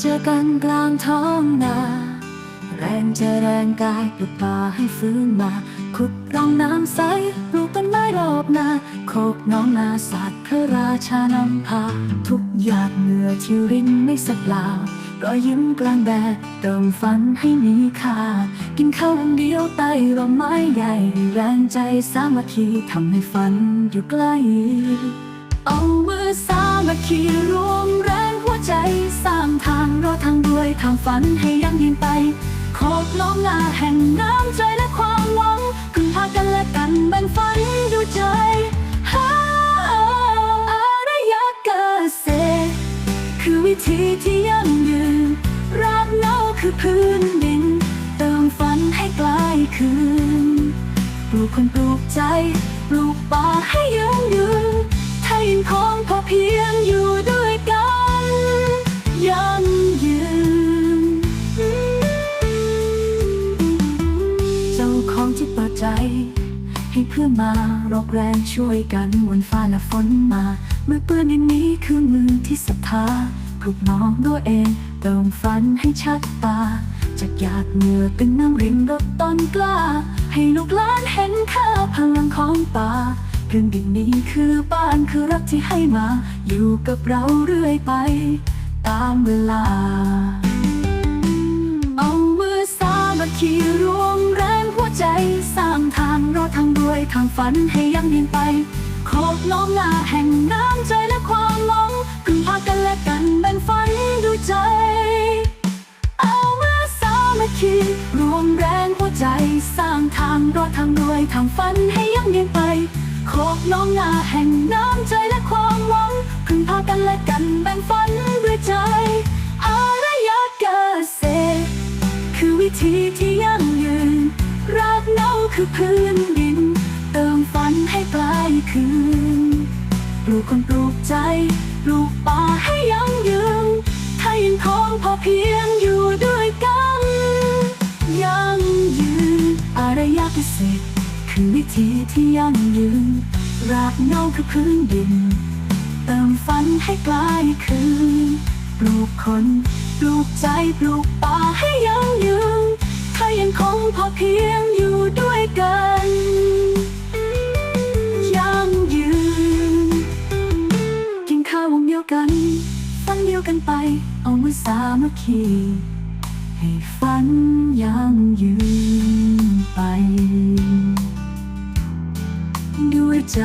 เจอกันกลางท้องนา แรงจะแรงกายปลุกป่าให้ฟื้นมา ขุดร่องน้ำใสปลูกต้นไม้รอบนา โคกน้องนาศาสตร์พระราชานำพา ทุกหยาดเหงื่อที่รินไม่สักเปล่ารอยยิ้มกลางแดดเติมฝันให้มีค่า กินข้าวเดียวใต้ร่มไม้ใหญ่ แรงใจสามัคคีทำให้ฝันอยู่ใกล้ เอามือสามัคคี ทางรอดทางด้วยทางฝันให้ยั่งยืนไป ขอบล้อมนาแห่งน้ำใจและความหวังพึ่งพากันและกันแบ่งฝันดูใจหาอารยเกษตรคือวิธีที่ยั่งยืนรากเง้าคือพื้นดิน เติมฝันให้กลายคืน ปลูกคนปลูกใจ ปลูกป่าให้ยั่งยืน ให้เพื่อมารบแรงช่วยกันวนฟ้าและฝนมาเมื่อเปื้อนดินนี้คือมือที่ศรัทธาปลุกน้องด้วยเองเติมฝันให้ชัดตาจากหยาดเหงื่อเป็นน้ำริมรดต้นกล้า ให้ลูกหลานเห็นค่าพลังของป่าพื้นดินนี้คือบ้านคือรักที่ให้มา อยู่กับเราเรื่อยไป ตามเวลา เอามือสามัคคีรวมแรงหัวใจ ทางด้วยทางฝันให้ยั่งยืนไปขอบล้อมนาแห่งน้ำใจและความหวังพึ่งพากันและกันแบ่งฝันดูใจ เอามือสามัคคีรวมแรงหัวใจสร้างทางรอดทางด้วยทางฝันให้ยั่งยืนไปขอบน้องนาแห่งน้ำใจและความหวังพึ่งพากันและกันแบ่งฝันด้วยใจอารยเกษตรคือวิธีที่ยั่งยืนรากเหง้าคือพื้นดิน เติมฝันให้กลายคืน ปลูกคนปลูกใจ ปลูกป่าให้ยั่งยืนไทยยังคงพอเพียงอยู่ด้วยกัน ยั่งยืนอารยเกษตรคือวิธีที่ยั่งยืน รากเงาคือพื้นดิน เติมฝันให้กลายคืน ปลูกคน ปลูกใจ ปลูกป่าให้ยั่งยืนถ้ายังคงพอเพียงอยู่ด้วยกัน กันไป เอามือสามัคคี ให้ฝันยังยืนไป ด้วยใจ